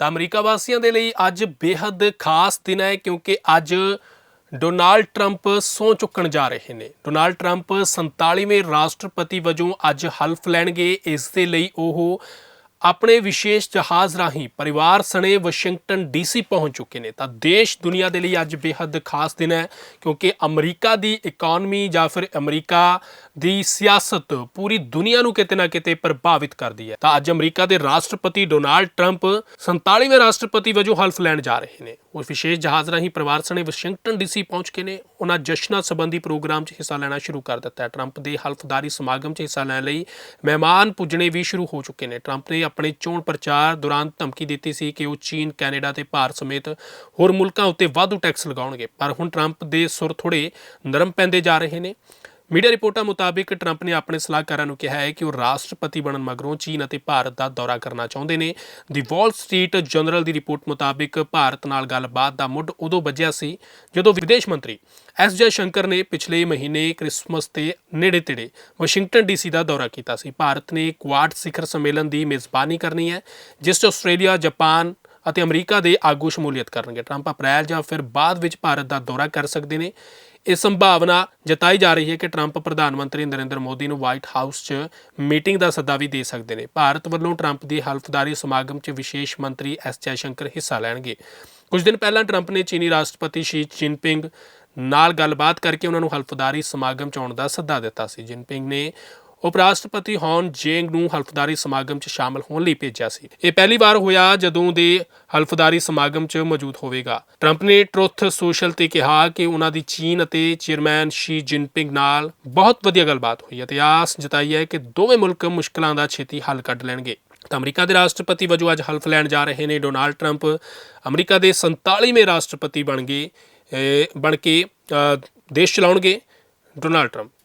ਤਾਂ ਅਮਰੀਕਾ ਵਾਸੀਆਂ ਦੇ ਲਈ ਅੱਜ ਬੇहद ਖਾਸ ਦਿਨ ਹੈ ਕਿਉਂਕਿ ਅੱਜ ਡੋਨਾਲਡ ਟਰੰਪ ਸਹੁੰ ਚੁੱਕਣ ਜਾ ਰਹੇ ਨੇ। ਡੋਨਾਲਡ ਟਰੰਪ 47ਵੇਂ ਰਾਸ਼ਟਰਪਤੀ ਵਜੋਂ ਅੱਜ ਹਲਫ ਲੈਣਗੇ। ਇਸ ਦੇ ਲਈ ਉਹ ਆਪਣੇ ਵਿਸ਼ੇਸ਼ ਜਹਾਜ਼ ਰਾਹੀਂ ਪਰਿਵਾਰ ਸਣੇ ਵਾਸ਼ਿੰਗਟਨ ਡੀਸੀ ਪਹੁੰਚ ਚੁੱਕੇ ਨੇ। ਤਾਂ ਦੇਸ਼ ਦੁਨੀਆ ਦੇ ਲਈ ਅੱਜ ਬੇहद ਖਾਸ ਦਿਨ ਹੈ, ਕਿਉਂਕਿ ਅਮਰੀਕਾ ਦੀ ਇਕਨੋਮੀ ਜਾਂ ਫਿਰ ਅਮਰੀਕਾ ਦੀ ਸਿਆਸਤ ਪੂਰੀ ਦੁਨੀਆ ਨੂੰ ਕਿਤੇ ਨਾ ਕਿਤੇ ਪ੍ਰਭਾਵਿਤ ਕਰਦੀ ਹੈ। ਤਾਂ ਅੱਜ ਅਮਰੀਕਾ ਦੇ ਰਾਸ਼ਟਰਪਤੀ ਡੋਨਾਲਡ ਟਰੰਪ 47ਵੇਂ ਰਾਸ਼ਟਰਪਤੀ ਵਜੋਂ ਹਲਫ ਲੈਣ ਜਾ ਰਹੇ ਨੇ। ਉਹ ਵਿਸ਼ੇਸ਼ ਜਹਾਜ਼ ਰਾਹੀਂ ਪਰਿਵਾਰ ਸਣੇ ਵਾਸ਼ਿੰਗਟਨ ਡੀਸੀ ਪਹੁੰਚ ਕੇ ਨੇ। ਉਹਨਾਂ ਜਸ਼ਨਾਂ ਸੰਬੰਧੀ ਪ੍ਰੋਗਰਾਮ 'ਚ ਹਿੱਸਾ ਲੈਣਾ ਸ਼ੁਰੂ ਕਰ ਦਿੱਤਾ ਹੈ। ਟਰੰਪ ਦੇ ਹਲਫਦਾਰੀ ਸਮਾਗਮ 'ਚ ਹਿੱਸਾ ਲੈਣ ਲਈ ਮਹਿਮਾਨ ਪੁੱਜਣੇ ਵੀ ਸ਼ੁਰੂ ਹੋ ਚੁੱਕੇ ਨੇ। ਟਰੰਪ ਨੇ ਆਪਣੇ ਚੋਣ ਪ੍ਰਚਾਰ ਦੌਰਾਨ ਧਮਕੀ ਦਿੱਤੀ ਸੀ ਕਿ ਉਹ ਚੀਨ, ਕੈਨੇਡਾ ਤੇ ਭਾਰਤ ਸਮੇਤ ਹੋਰ ਮੁਲਕਾਂ ਉੱਤੇ ਵਾਧੂ ਟੈਕਸ ਲਗਾਉਣਗੇ। ਪਰ ਹੁਣ ਟਰੰਪ ਦੇ ਸੁਰ ਥੋੜੇ ਨਰਮ ਪੈਂਦੇ ਜਾ ਰਹੇ ਨੇ। ਮੀਡੀਆ ਰਿਪੋਰਟਾਂ ਮੁਤਾਬਿਕ ਟਰੰਪ ਨੇ ਆਪਣੇ ਸਲਾਹਕਾਰਾਂ ਨੂੰ ਕਿਹਾ ਹੈ ਕਿ ਉਹ ਰਾਸ਼ਟਰਪਤੀ ਬਣਨ ਮਗਰੋਂ ਚੀਨ ਅਤੇ ਭਾਰਤ ਦਾ ਦੌਰਾ ਕਰਨਾ ਚਾਹੁੰਦੇ ਨੇ। ਦੀ ਵਾਲ ਸਟਰੀਟ ਜਨਰਲ ਦੀ ਰਿਪੋਰਟ ਮੁਤਾਬਿਕ ਭਾਰਤ ਨਾਲ ਗੱਲਬਾਤ ਦਾ ਮੁੱਢ ਉਦੋਂ ਵੱਜਿਆ ਸੀ ਜਦੋਂ ਵਿਦੇਸ਼ ਮੰਤਰੀ ਐਸ ਜੈ ਸ਼ੰਕਰ ਨੇ ਪਿਛਲੇ ਮਹੀਨੇ ਕ੍ਰਿਸਮਸ ਤੇ ਨੇੜੇ ਤੇੜੇ ਵਾਸ਼ਿੰਗਟਨ ਡੀਸੀ ਦਾ ਦੌਰਾ ਕੀਤਾ ਸੀ। ਭਾਰਤ ਨੇ ਕੁਆਡ ਸਿਖਰ ਸੰਮੇਲਨ ਦੀ ਮੇਜ਼ਬਾਨੀ ਕਰਨੀ ਹੈ, ਜਿਸ 'ਚ ਆਸਟ੍ਰੇਲੀਆ, ਜਾਪਾਨ ਅਤੇ ਅਮਰੀਕਾ ਦੇ ਆਗੂ ਸ਼ਮੂਲੀਅਤ ਕਰਨਗੇ। ਟਰੰਪ ਅਪ੍ਰੈਲ ਜਾਂ ਫਿਰ ਬਾਅਦ ਵਿੱਚ ਭਾਰਤ ਦਾ ਦੌਰਾ ਕਰ ਸਕਦੇ ਨੇ। ਇਹ ਸੰਭਾਵਨਾ ਜਤਾਈ ਜਾ ਰਹੀ ਹੈ ਕਿ ਟਰੰਪ ਪ੍ਰਧਾਨ ਮੰਤਰੀ ਨਰਿੰਦਰ ਮੋਦੀ ਨੂੰ ਵਾਈਟ ਹਾਊਸ 'ਚ ਮੀਟਿੰਗ ਦਾ ਸੱਦਾ ਵੀ ਦੇ ਸਕਦੇ ਨੇ। ਭਾਰਤ ਵੱਲੋਂ ਟਰੰਪ ਦੀ ਹਲਫਦਾਰੀ ਸਮਾਗਮ 'ਚ ਵਿਸ਼ੇਸ਼ ਮੰਤਰੀ ਐਸ ਜੈਸ਼ੰਕਰ ਹਿੱਸਾ ਲੈਣਗੇ। ਕੁਝ ਦਿਨ ਪਹਿਲਾਂ ਟਰੰਪ ਨੇ ਚੀਨੀ ਰਾਸ਼ਟਰਪਤੀ ਸ਼ੀ ਜਿਨਪਿੰਗ ਨਾਲ ਗੱਲਬਾਤ ਕਰਕੇ ਉਹਨਾਂ ਨੂੰ ਹਲਫਦਾਰੀ ਸਮਾਗਮ 'ਚ ਆਉਣ ਦਾ ਸੱਦਾ ਦਿੱਤਾ ਸੀ। ਜਿਨਪਿੰਗ ਨੇ ਉਪ ਰਾਸ਼ਟਰਪਤੀ ਹੌਨ ਜੇਂਗ ਨੂੰ ਹਲਫਦਾਰੀ ਸਮਾਗਮ 'ਚ ਸ਼ਾਮਲ ਹੋਣ ਲਈ ਭੇਜਿਆ ਸੀ। ਇਹ ਪਹਿਲੀ ਵਾਰ ਹੋਇਆ ਜਦੋਂ ਦੇ ਹਲਫਦਾਰੀ ਸਮਾਗਮ 'ਚ ਮੌਜੂਦ ਹੋਵੇਗਾ। ਟਰੰਪ ਨੇ ਟਰੁੱਥ ਸੋਸ਼ਲ ਤੇ ਕਿਹਾ ਕਿ ਉਹਨਾਂ ਦੀ ਚੀਨ ਅਤੇ ਚੇਅਰਮੈਨ ਸ਼ੀ ਜਿਨਪਿੰਗ ਨਾਲ ਬਹੁਤ ਵਧੀਆ ਗੱਲਬਾਤ ਹੋਈ ਅਤੇ ਆਸ ਜਤਾਈ ਹੈ ਕਿ ਦੋਵੇਂ ਮੁਲਕ ਮੁਸ਼ਕਲਾਂ ਦਾ ਛੇਤੀ ਹੱਲ ਕੱਢ ਲੈਣਗੇ। ਤਾਂ ਅਮਰੀਕਾ ਦੇ ਰਾਸ਼ਟਰਪਤੀ ਵਜੋਂ ਅੱਜ ਹਲਫ ਲੈਣ ਜਾ ਰਹੇ ਨੇ ਡੋਨਾਲਡ ਟਰੰਪ। ਅਮਰੀਕਾ ਦੇ 47ਵੇਂ ਰਾਸ਼ਟਰਪਤੀ ਬਣ ਗਏ ਬਣ ਕੇ ਦੇਸ਼ ਚਲਾਉਣਗੇ ਡੋਨਾਲਡ ਟਰੰਪ।